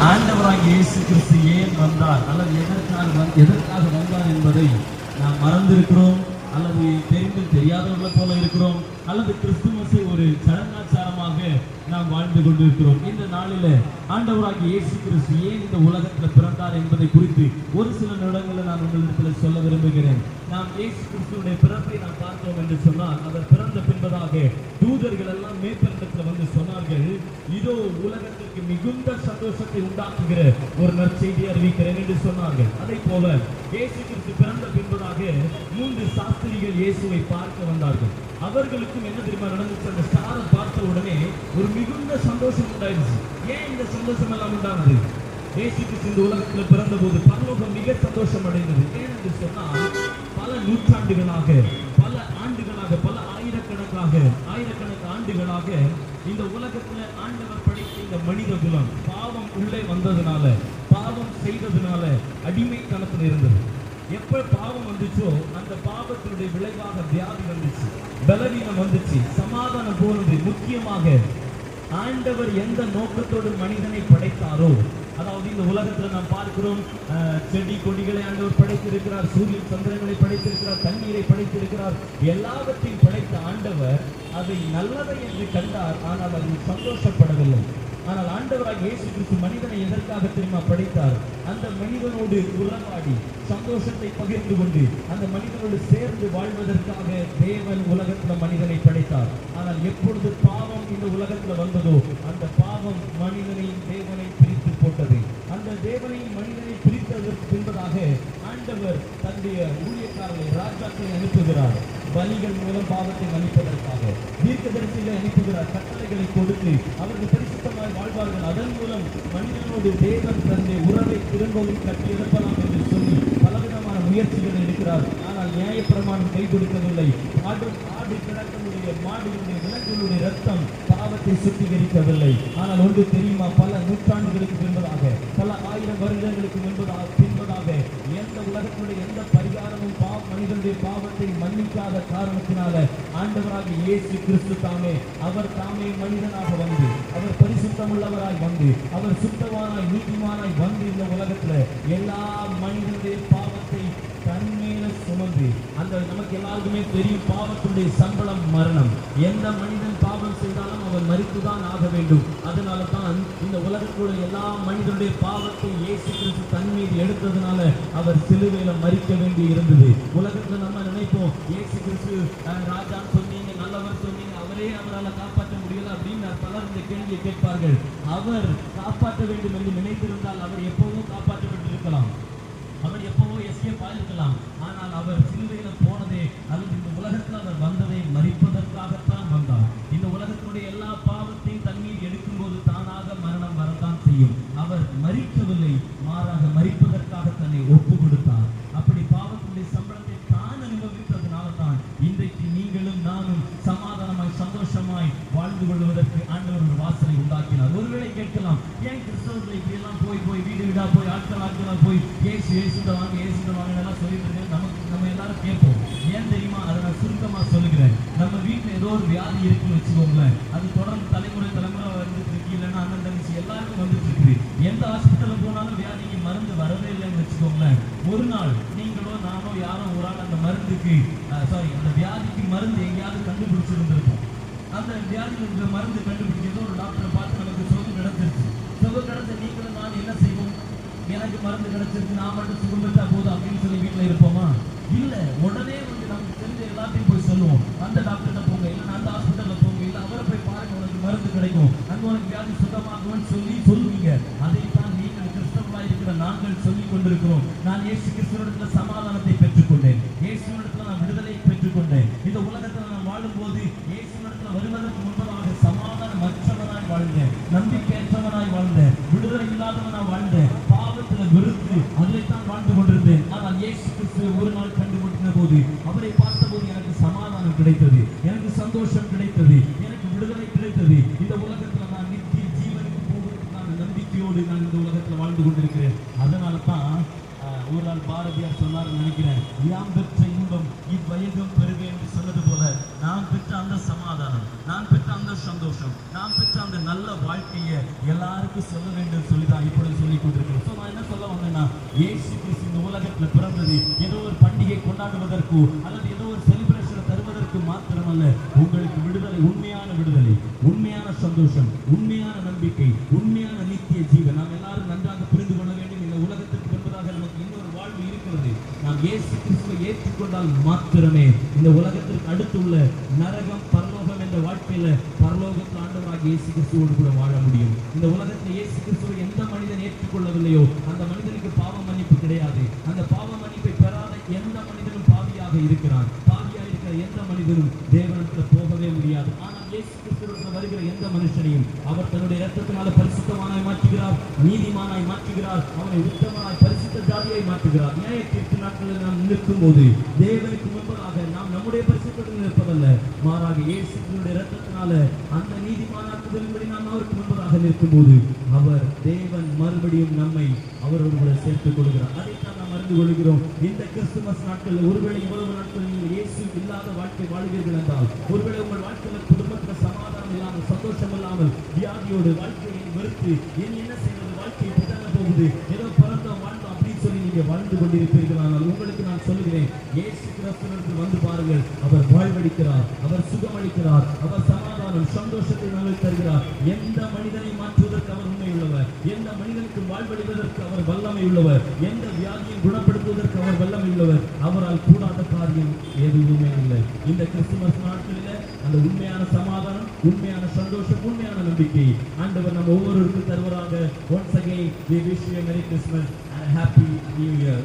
ஆண்டவராக இயேசு கிறிஸ்து ஏன் வந்தார்? அல்லது எதற்காக வந்- எதற்காக வந்தார் என்பதை நாம் மறந்திருக்கிறோம். அல்லது தெரிந்து தெரியாதவர்களை போல இருக்கிறோம். அல்லது கிறிஸ்துமஸை ஒரு சடங்காச்சாரமாக நாம் வாழ்ந்து கொண்டிருக்கிறோம். இந்த நாளில ஆண்டவராகி இயேசு கிறிஸ்து ஏன் இந்த உலகத்தில் பிறந்தார் என்பதை குறித்து ஒரு சில நிமிடங்களை நான் உங்களிடத்தில் சொல்ல விரும்புகிறேன். நாம் இயேசு கிறிஸ்துடைய பிறப்பை நாம் பார்த்தோம் என்று சொன்னால் அவர் பிறந்த பின்பதாக தூதர்கள் எல்லாம் மேற்பரத்தில் வந்து சொன்னார்கள் இதோ உலகத்திற்கு மிகுந்த சந்தோஷத்தை உண்டாக்குகிற ஒரு நற்செய்தி அறிவிக்கிறேன் என்று சொன்னார்கள். அதை போல இயேசு கிறிஸ்து பிறந்த பின்பதாக மூன்று சாஸ்திரிகள் இயேசுவை பார்க்க வந்தார்கள். அவர்களுக்கும் என்ன தெரியுமா நடந்துச்சு? அந்த ஸ்டாரை பார்த்த உடனே ஒரு மிகுந்த சந்தோஷம் உண்டாயிருச்சு. ஏன் இந்த சந்தோஷம் எல்லாம் உண்டானது? இயேசு கிறிஸ்து இந்த உலகத்துல பிறந்த போது பரலோகம் மிக சந்தோஷம் அடைந்தது. ஏன் என்று சொன்னால் பல நூற்றாண்டுகளாக பல ஆண்டுகளாக பல ஆயிரக்கணக்காக ஆயிரக்கணக்கு ஆண்டுகளாக இந்த உலகத்துல ஆண்டவர் படைத்த இந்த மனித குலம் பாவம் உள்ளே வந்ததுனால பாவம் செய்ததுனால அடிமைத்தனத்தில் இருந்தது. எப்ப பாவம் வந்துச்சோ அந்த பாவத்தினுடைய விளைவாக வியாதி வந்துச்சு பலவீனம் வந்துச்சு சமாதானம் போனது முக்கியமாக ஆண்டவர் எந்த நோக்கத்தோடு மனிதனை படைத்தாரோ அதாவது இந்த உலகத்துல நாம் பார்க்கிறோம் செடி கொடிகளை ஆண்டவர் படைத்திருக்கிறார் சூரியன் சந்திரங்களை படைத்திருக்கிறார் தண்ணீரை படைத்திருக்கிறார். எல்லாவற்றையும் படைத்த ஆண்டவர் அதை நல்லதை என்று கண்டார் ஆனால் அதில் சந்தோஷப்படவில்லை. ஆனால் ஆண்டவராக இயேசு கிறிஸ்து மனிதனை எதற்காக தெரியுமா படைத்தார்? அந்த மனிதனோடு உறவாடி சந்தோஷத்தை பகிர்ந்து கொண்டு அந்த மனிதனோடு சேர்ந்து வாழ்வதற்காக தேவன் உலகத்தில் மனிதனை படைத்தார். ஆனால் எப்பொழுது பாவம் இந்த உலகத்துல வந்ததோ அந்த பாவம் மனிதனையும் தேவனை பிரித்து போட்டது. அந்த தேவனையும் மனிதனை பிரித்ததற்கு பின்பதாக ஆண்டவர் தன்னுடைய ஊழியக்காரர்களை ராஜாக்களை அனுப்புகிறார். பலிகள் மூலம் பாவத்தை மன்னிப்பதற்காக. தீர்க்கதரிசிகளை அனுப்புகிறார் கட்டளைகளை கொடுத்து அவர்கள் பரிசுத்தமாய் வாழ்வார்கள். அதன் மூலம் மனிதனோடு தேவன் தன்னை உறவை திரும்பவும் கட்டியெழுப்பலாம் என்று சொல்லி பலவிதமான முயற்சிகள் எடுக்கிறார். ஆனால் நியாயப்பிரமாணம் கை கொடுக்கவில்லை ஆடு ஆடு கிடக்கனுடைய மாடுகளுடைய விலங்குகளுடைய ரத்தம் பாவத்தை சுத்திகரிக்கவில்லை. ஆனால் ஒன்று தெரியுமா? பல நூற்றாண்டுகளுக்கு பின்பதாக பல ஆயிரம் வருடங்களுக்கு முன்பதாக பின்பதாக எந்த உலகத்தினுடைய எந்த பரிகாரமும் பா மனிதனுடைய பாவத்தை மன்னிக்காத காரணத்தினால ஆண்டவராக இயேசு கிறிஸ்து தாமே அவர் தாமே மனிதனாக வந்து அவர் பரிசுத்தமுள்ளவராய் வந்து அவர் சுத்தவானாய் நீதிமானாய் வந்து இந்த உலகத்துல எல்லா மனிதனுடைய பாவத்தை தன்மேல சுமந்து அந்த நமக்கு எல்லாருக்குமே தெரியும் பாவத்துடைய சம்பளம் மரணம். எந்த மனிதன் பாவம் செய்ய மறித்து மறித்துதான் ஆக வேண்டும். அதனால தான் இந்த உலகத்தோட எல்லா மனிதனுடைய பாவத்தை இயேசு கிறிஸ்து தன் மீது எடுத்ததுனால அவர் சிலுவையில மறிக்க வேண்டி இருந்தது. உலகத்துல நம்ம நினைப்போம் இயேசு கிறிஸ்து அஹ், ராஜான்னு சொன்னீங்க நல்லவர் சொன்னீங்க அவரே அவரால் காப்பாற்ற முடியல அப்படின்னு பலர் இந்த கேள்வியை கேட்பார்கள். அவர் காப்பாற்ற வேண்டும் என்று நினைத்திருந்தால் அவர் எப்பவும் காப்பாற்றப்பட்டிருக்கலாம். அவர் எப்பவோ எஸ்கேப் ஆயிருக்கலாம். ஆனால் அவர் சிலுவையில போனதே அல்லது இந்த உலகத்தில் அவர் வந்ததை மறிப்பதற்காக மாறாக மறிப்பதற்காக தன்னை ஒப்பு கொடுத்தார் அப்படி பாவத்துடைய சம்பளத்தை தான் அனுபவித்ததுனால தான் இன்றைக்கு நீங்களும் நானும் சமாதானமாய் சந்தோஷமாய் வாழ்ந்து கொள்வதற்கு ஆண்டவர் ஒரு வாசலை உண்டாக்கினார். ஒருவேளை கேட்கலாம் ஏன் கிறிஸ்தவர்கள் இப்படி எல்லாம் போய் போய் வீடு வீடா போய் ஆட்கள் ஆட்களா போய் ஏசு ஏசுட வாங்க ஏசுட வாங்க எல்லாம் சொல்லிட்டு இருக்கேன். நமக்கு நம்ம எல்லாரும் கேட்போம். ஏன் தெரியுமா? அதை நான் சுருக்கமா சொல்லுகிறேன். நம்ம வீட்டுல ஏதோ ஒரு வியாதி இருக்குன்னு வச்சுக்கோங்களேன். அது தொடர்ந்து தலைமுறை தலைமுறை இல்லைன்னா அண்ணன் தங்கச்சி எல்லாருக்கும் வந்துட்டு எந்த ஹாஸ்பிட்டலில் போனாலும் வியாதிக்கு மருந்து வரவே இல்லைன்னு வச்சுக்கோங்களேன். ஒரு நாள் நீங்களோ நானோ யாரோ ஒரு ஆள் அந்த மருந்துக்கு சாரி அந்த வியாதிக்கு மருந்து எங்கேயாவது கண்டுபிடிச்சிருந்திருப்போம். அந்த வியாதிக்கு இந்த மருந்து கண்டுபிடிச்சதோ ஒரு டாக்டரை பார்த்து நமக்கு சுகம் கிடச்சிருச்சு. சுகம் கிடைச்ச நீங்களும் நான் என்ன செய்வோம்? எனக்கு மருந்து கிடச்சிருக்கு நான் மட்டும் சுகம் போதும் அப்படின்னு சொல்லி வீட்டில் இருப்போமா? இல்ல உடனே வந்து நமக்கு தெரிஞ்ச எல்லாத்தையும் போய் சொல்லுவோம். அந்த டாக்டர்கிட்ட போங்க இல்ல அந்த ஹாஸ்பிட்டல்ல போங்க இல்ல அவரை போய் பாருங்க உனக்கு மருந்து கிடைக்கும் அங்க உனக்கு வியாதி சுத்தமாகும்னு சொல்லி சொல்லுவீங்க அதைத்தான் நீங்கள் கிறிஸ்தவர்களாய் இருக்கிற நாங்கள் சொல்லிக் கொண்டிருக்கிறோம் நான் இயேசு கிறிஸ்துவனிடத்துல சமாதானத்தை பெற்றுக்கொண்டேன். இயேசுவனிடத்துல நான் விடுதலை பெற்றுக்கொண்டேன். இந்த உலகத்துல நான் வாழும்போது இயேசுவனிடத்துல வருவதற்கு முன்பதாக சமாதானமற்றவனாய் வாழ்ந்தேன். நம்பிக்கையற்றவனாய் வாழ்ந்தேன். விடுதலை இல்லாதவனாய் வாழ்ந்தேன். பாவத்துல வெறுத்து அதிலைத்தான் வாழ்ந்து கொண்டிருந்தேன். ஆனால் இயேசு கிறிஸ்துவை ஒரு நாள் கண்டுபிடித்த போது அவரை பார்த்தபோது எனக்கு சமாதானம் கிடைத்தது. எனக்கு சந்தோஷம் கிடைத்தது. எனக்கு விடுதலை கிடைத்தது. இந்த உலகத்துல நான் நித்திய ஜீவனுக்கு போவதற்கான நம்பிக்கையோடு நான் இந்த உலகத்துல வாழ்ந்து கொண்டிருக்கிறேன் அதனால தான் ஆஹ், ஒரு நாள் பாரதியார் சொன்னார் நினைக்கிறேன். யாம் பெற்ற இன்பம் இவ்வயகம் பெறுக என்று சொன்னது போல நான் பெற்ற அந்த சமாதானம் நான் பெற்ற அந்த சந்தோஷம் நான் பெற்ற அந்த நல்ல வாழ்க்கையை எல்லாருக்கும் சொல்ல வேண்டும் சொல்லிதான் இப்பொழுது சொல்லி கொண்டிருக்கிறேன் சோ நான் என்ன சொல்ல வந்தேன்னா ஏசு கிறிஸ்து இந்த உலகத்துல பிறந்தது ஏதோ ஒரு பண்டிகை கொண்டாடுவதற்கோ அல்லது ஏதோ ஒரு செலிப்ரேஷனை தருவதற்கு மாத்திரமல்ல உங்களுக்கு விடுதலை உண்மையான விடுதலை உண்மையான சந்தோஷம் உண்மையான நம்பிக்கை உண்மை நித்திய ஜீவன் நாம் எல்லாரும் நன்றாக புரிந்து கொள்ள வேண்டும் இந்த உலகத்திற்கு என்பதாக நமக்கு இன்னொரு வாழ்வு இருக்கிறது நாம் இயேசு கிறிஸ்துவை ஏற்றுக்கொண்டால் மாத்திரமே. இந்த உலகத்திற்கு அடுத்துள்ள நரகம் பரலோகம் என்ற வாழ்க்கையில பரலோகத்தில் ஆண்டவராக இயேசு கிறிஸ்துவோடு கூட வாழ முடியும். இந்த உலகத்தில் இயேசு கிறிஸ்துவை எந்த மனிதன் ஏற்றுக்கொள்ளவில்லையோ அந்த மனிதனுக்கு பாவ மன்னிப்பு கிடையாது. அந்த பாவ மன்னிப்பை பெறாத எந்த மனிதனும் பாவியாக இருக்கிறான். பாவியாக இருக்கிற எந்த மனிதனும் தேவனத்தில் போகவே முடியாது. வருகிற எந்த மனுஷனையும் அவர் தன்னுடைய இரத்தத்தினால பரிசுத்தமானாய் மாற்றுகிறார் நீதிமானாய் மாற்றுகிறார் அவனை உத்தமனாய் பரிசுத்த ஜாதியாய் மாற்றுகிறார். நியாய தீர்ப்பு நாட்களில் நாம் நிற்கும் போது தேவனுக்கு முன்பதாக நம்முடைய பரிசுத்தத்தில் நிற்பதல்ல மாறாக இயேசுடைய ரத்தத்தினால அந்த நீதிமானாக்குதலின்படி நாம் அவருக்கு முன்பதாக நிற்கும் போது அவர் தேவன் மறுபடியும் நம்மை அவரோடு கூட சேர்த்துக் கொள்கிறார். அதைத்தான் நாம் அறிந்து கொள்கிறோம். இந்த கிறிஸ்துமஸ் நாட்கள் ஒருவேளை இவ்வளவு நாட்கள் நீங்கள் இயேசு இல்லாத வாழ்க்கை வாழ்வீர்கள் என்றால் ஒருவேளை உங்கள் வாழ்க்கையில் குடும்பத்தில் சமாதானம் இல்லாமல் சந்தோஷம் இல்லாமல் வியாதியோடு வாழ்க்கையை வெறுத்து இனி என்ன செய்வது? வாழ்க்கையை போகுது. ஏதோ நீங்கள் வாழ்ந்து கொண்டிருப்பீர்கள்? ஆனால் உங்களுக்கு நான் சொல்லுகிறேன் இயேசு கிறிஸ்துவிற்கு வந்து பாருங்கள். அவர் வாழ்வளிக்கிறார் அவர் சுகமளிக்கிறார் அவர் சமாதானம் சந்தோஷத்தை நாங்கள் தருகிறார். எந்த மனிதனை மாற்றுவதற்கு அவர் உண்மை உள்ளவர் எந்த மனிதனுக்கு வாழ்வளிப்பதற்கு அவர் வல்லமை உள்ளவர் எந்த வியாதியை குணப்படுத்துவதற்கு ஆண்டவர் அவரால் கூடாத காரியம் எதுவுமே இல்லை. இந்த கிறிஸ்துமஸ் நாட்களில் அந்த உண்மையான சமாதானம் உண்மையான சந்தோஷம் உண்மையான நம்பிக்கை ஆண்டவர் நம்ம ஒவ்வொருவருக்கும் தருவராக once again we wish you merry Christmas and happy new year